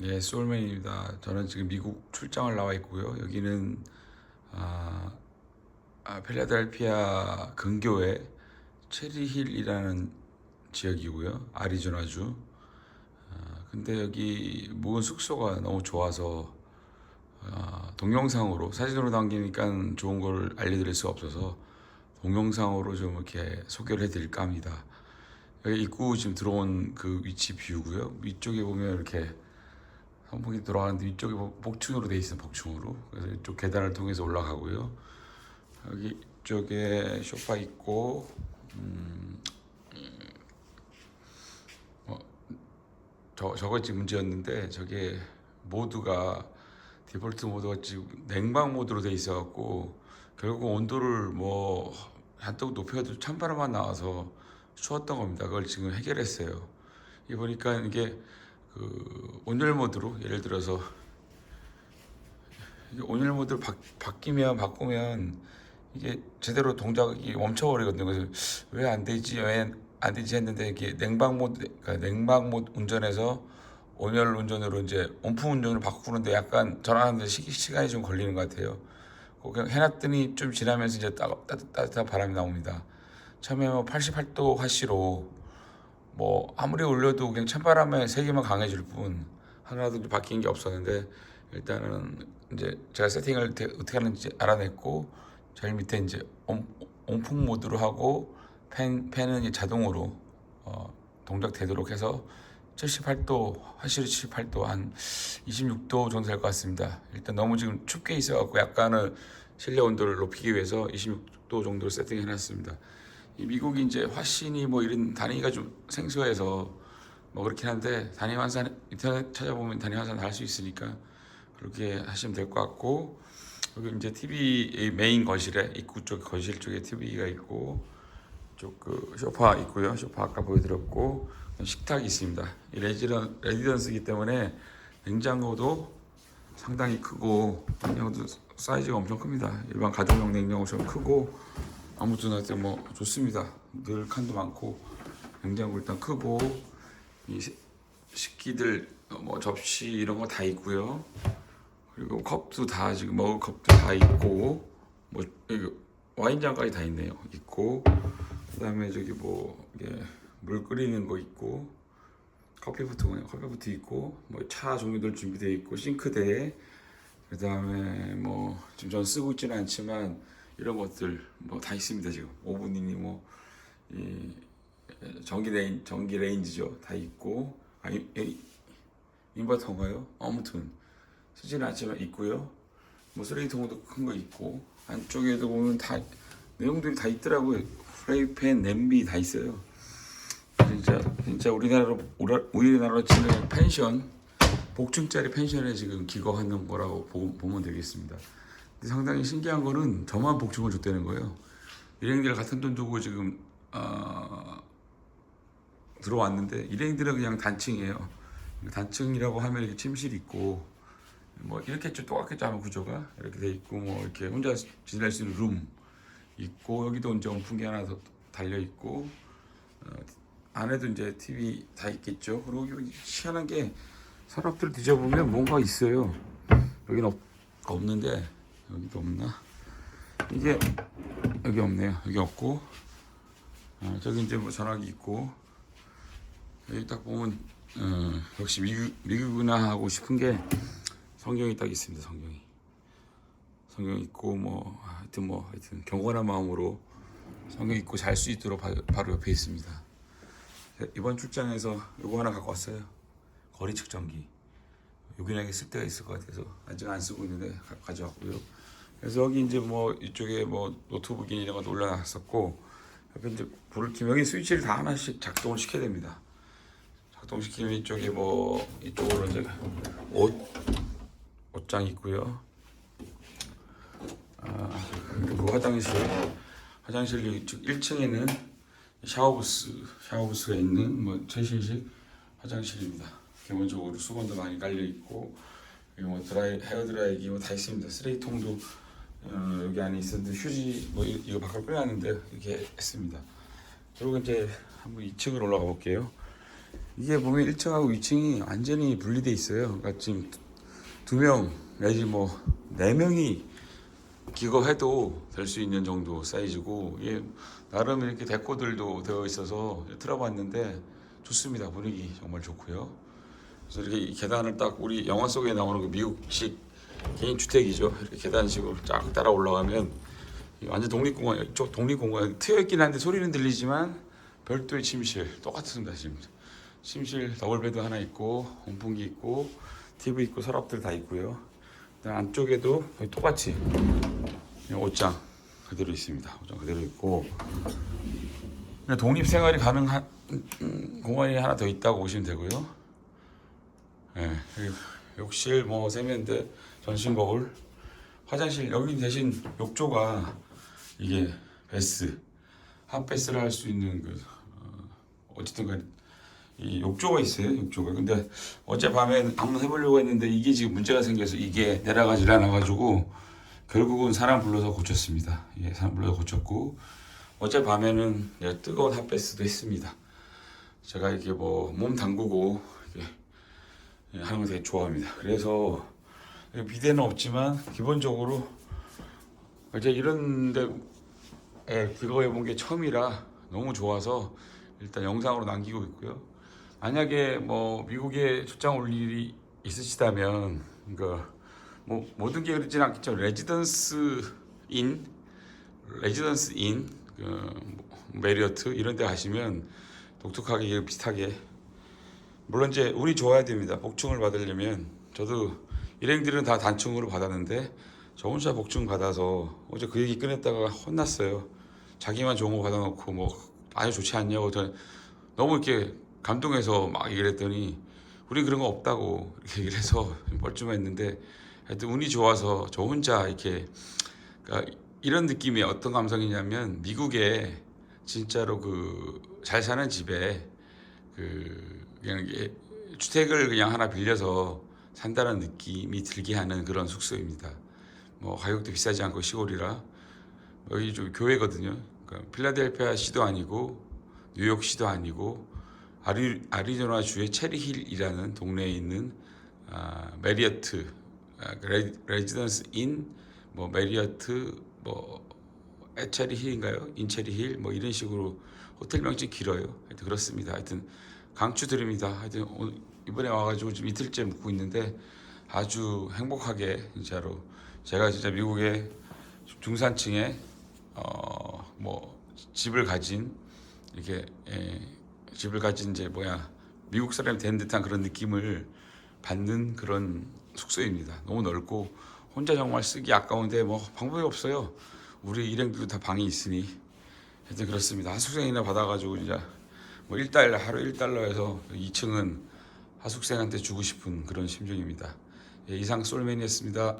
예, 소울맨입니다. 저는 지금 미국 출장을 나와 있고요. 여기는 아, 아, 필라델피아 근교의 체리힐이라는 지역이고요. 아리조나주. 아, 근데 여기 묵은 숙소가 너무 좋아서 아, 동영상으로 사진으로 남기니까 좋은 걸 알려드릴 수가 없어서 동영상으로 좀 이렇게 소개를 해드릴까 합니다. 여기 입구 지금 들어온 그 위치 뷰고요. 위쪽에 보면 이렇게 선풍기 들어가는데 복- 복층으로 돼 있어요. 복층으로. 그래서 이쪽 계단을 통해서 올라가고요. 여기 쪽에 소파 있고 음, 음, 어, 저 저거 지금 문제였는데 저게 모드가 디폴트 모드가 지금 냉방 모드로 돼 있어 갖고 결국 온도를 뭐 한껏 높여도 찬바람만 나와서 추웠던 겁니다. 그걸 지금 해결했어요. 이 보니까 이게 그 온열 모드로 예를 들어서 온열 모드로 바, 바뀌면 바꾸면 이게 제대로 동작이 멈춰버리거든요. 그래서 왜 안 되지 왜 안 되지 했는데 이게 냉방 모드 그러니까 냉방 모드 운전에서 온열 운전으로 이제 온풍 운전으로 바꾸는데 약간 전환하는데 시, 시간이 좀 걸리는 것 같아요. 그냥 해놨더니 좀 지나면서 이제 따, 따뜻, 따뜻한 바람이 나옵니다. 처음에 뭐 88도 화씨로 뭐 아무리 올려도 그냥 찬바람에 세기만 강해질 뿐 하나도 바뀐 게 없었는데 일단은 이제 제가 세팅을 어떻게 하는지 알아냈고 제일 밑에 이제 온, 온풍 모드로 하고 팬 팬은 자동으로 어, 동작되도록 해서 78도 화실이 78도 한 26도 정도 될 것 같습니다. 일단 너무 지금 춥게 있어갖고 약간은 실내 온도를 높이기 위해서 26도 정도로 세팅해놨습니다. 이 미국이 이제 화신이 뭐 이런 단위가 좀 생소해서 뭐 그렇긴 한데 단위 환산 인터넷 찾아보면 단위 환산 할수 있으니까 그렇게 하시면 될 것 같고 여기 이제 TV 메인 거실에 입구 쪽 거실 쪽에 TV가 있고 쪽그 소파 있고요. 소파 아까 보여드렸고 식탁이 있습니다. 이 레지던 레지던스이기 때문에 냉장고도 상당히 크고 냉장고도 사이즈가 엄청 큽니다. 일반 가정용 냉장고처럼 크고 아무튼 하여튼 뭐 좋습니다. 늘 칸도 많고 냉장고 일단 크고 이 시- 식기들 어, 뭐 접시 이런 거 다 있고요. 그리고 컵도 다 지금 먹을 컵도 다 있고 뭐 여기 와인 잔까지 다 있네요. 있고 그다음에 저기 뭐 이게 물 끓이는 거 있고 커피부터 그냥 커피부터 있고 뭐 차 종류들 준비되어 있고 싱크대 그다음에 뭐 지금 전 쓰고 있지는 않지만 이런 것들 뭐 다 있습니다 지금. 오븐이니 뭐 이 전기 레인 전기 레인지죠. 다 있고. 아 이, 이, 인버터인가요? 아무튼 쓰지는 않지만 있고요. 뭐 쓰레기통도 큰 거 있고. 안쪽에도 보면 다 내용들이 다 있더라고요. 프라이팬 냄비 다 있어요. 진짜 진짜 우리나라로 우리나라로 치는 펜션 복층짜리 펜션에 지금 기거하는 거라고 보, 보면 되겠습니다. 상당히 신기한 거는 저만 복층을 줬다는 거예요. 일행들 같은 돈 주고 지금 어, 들어왔는데 일행들은 그냥 단층이에요. 단층이라고 하면 이렇게 침실 있고 뭐 이렇게 좀 똑같겠죠 아마 구조가 이렇게 돼 있고 뭐 이렇게 혼자 지낼 수 있는 룸 있고 여기도 이제 온풍기 하나 더 달려 있고 어, 안에도 이제 TV 다 있겠죠. 그리고 희한한 게 서랍들 뒤져보면 뭔가 있어요. 여기는 없, 없는데 여기도 없나? 이게 여기 없네요. 여기 없고 아, 저기 이제 뭐 전화기 있고 여기 딱 보면 어, 역시 미국 미국이나 하고 싶은 게 성경이 딱 있습니다. 성경이 성경 있고 뭐 하여튼 뭐 하여튼 경건한 마음으로 성경 읽고 잘 수 있도록 바, 바로 옆에 있습니다. 이번 출장에서 이거 하나 갖고 왔어요. 거리 측정기. 요긴하게 쓸 때가 있을 것 같아서 아직 안 쓰고 있는데 가, 가져왔고요. 그래서 여기 이제 뭐 이쪽에 뭐 노트북이나 이런 것도 올려놨었고 옆에 이제 불을 켜면 여기 스위치를 다 하나씩 작동을 시켜야 됩니다. 작동시키면 이쪽에 뭐 이쪽으로 이제 옷 옷장 있고요. 아 그리고 화장실 화장실 이쪽 1층에는 샤워부스 샤워부스가 있는 뭐 최신식 화장실입니다. 기본적으로 수건도 많이 깔려 있고 뭐 드라이 헤어 드라이기 뭐 다 있습니다. 쓰레기통도 어, 여기 안에 있었는데 휴지 뭐 이- 이거 밖으로 빼놨는데 이렇게 했습니다. 그리고 이제 한번 2층으로 올라가 볼게요. 이게 보면 1층하고 2층이 완전히 분리돼 있어요. 그러니까 지금 두 명 내지 뭐 네 명이 기거해도 될 수 있는 정도 사이즈고 이게 나름 이렇게 데코들도 되어 있어서 들어봤는데 좋습니다. 분위기 정말 좋고요. 그래서 이렇게 계단을 딱 우리 영화 속에 나오는 그 미국식 개인 주택이죠. 이렇게 계단식으로 쫙 따라 올라가면 이 완전 독립공원 이쪽 독립공원 트여 있긴 한데 소리는 들리지만 별도의 침실 똑같습니다 지금 침실 더블베드 하나 있고 온풍기 있고 TV 있고 서랍들 다 있고요. 안쪽에도 똑같이 옷장 그대로 있습니다. 옷장 그대로 있고 독립 생활이 가능한 음, 공간이 하나 더 있다고 보시면 되고요. 예, 그리고 욕실 뭐 세면대 전신 거울 화장실 여기 대신 욕조가 이게 베스 핫베스를 할 수 있는 그 어, 어쨌든 간에 이 욕조가 있어요 욕조가. 근데 어젯밤에 한번 해보려고 했는데 이게 지금 문제가 생겨서 이게 내려가질 않아가지고 결국은 사람 불러서 고쳤습니다. 예 사람 불러서 고쳤고 어젯밤에는 예, 뜨거운 핫베스도 했습니다. 제가 이렇게 뭐 몸 담그고 이렇게 예, 하는 거 되게 좋아합니다 그래서 비대는 없지만 기본적으로 이제 이런데 예, 그거 해본 게 처음이라 너무 좋아서 일단 영상으로 남기고 있고요. 만약에 뭐 미국에 출장 올 일이 있으시다면 그러니까 뭐 모든 게 그렇진 않겠죠. 레지던스 인, 레지던스 인, 그 뭐, 메리어트 이런 데 가시면 독특하게 비슷하게 물론 이제 운이 좋아야 됩니다. 복층을 받으려면 저도 일행들은 다 단층으로 받았는데 저 혼자 복층 받아서 어제 그 얘기 꺼냈다가 혼났어요. 자기만 좋은 거 받아놓고 뭐 아주 좋지 않냐고 저는 너무 이렇게 감동해서 막 했더니 우리 그런 거 없다고 이렇게 얘기를 해서 뻘쭘했는데 하여튼 운이 좋아서 저 혼자 이렇게 그러니까 이런 느낌이 어떤 감성이냐면 미국에 진짜로 그 잘 사는 집에 그 그냥 주택을 그냥 하나 빌려서 산다는 느낌이 들게 하는 그런 숙소입니다. 뭐 가격도 비싸지 않고 시골이라 여기 좀 교회거든요. 그러니까 필라델피아 시도 아니고 뉴욕 시도 아니고 아리, 아리조나 주의 체리힐이라는 동네에 있는 아, 메리어트 아, 레, 레지던스 인뭐 메리어트 뭐 에체리 힐인가요? 인체리 힐 뭐 이런 식으로 호텔 명칭 길어요. 하여튼 그렇습니다. 하여튼 강추드립니다. 하여튼 이번에 와가지고 지금 이틀째 묵고 있는데 아주 행복하게 진짜로 제가 진짜 미국의 중산층에 어 뭐 집을 가진 이렇게 예, 집을 가진 이제 뭐야 미국 사람이 된 듯한 그런 느낌을 받는 그런 숙소입니다. 너무 넓고 혼자 정말 쓰기 아까운데 뭐 방법이 없어요. 우리 일행들도 다 방이 있으니 하여튼 그렇습니다. 하숙생이나 받아가지고 진짜 뭐 1달러 하루 1달러 해서 2층은 하숙생한테 주고 싶은 그런 심정입니다. 예, 이상 솔맨이었습니다.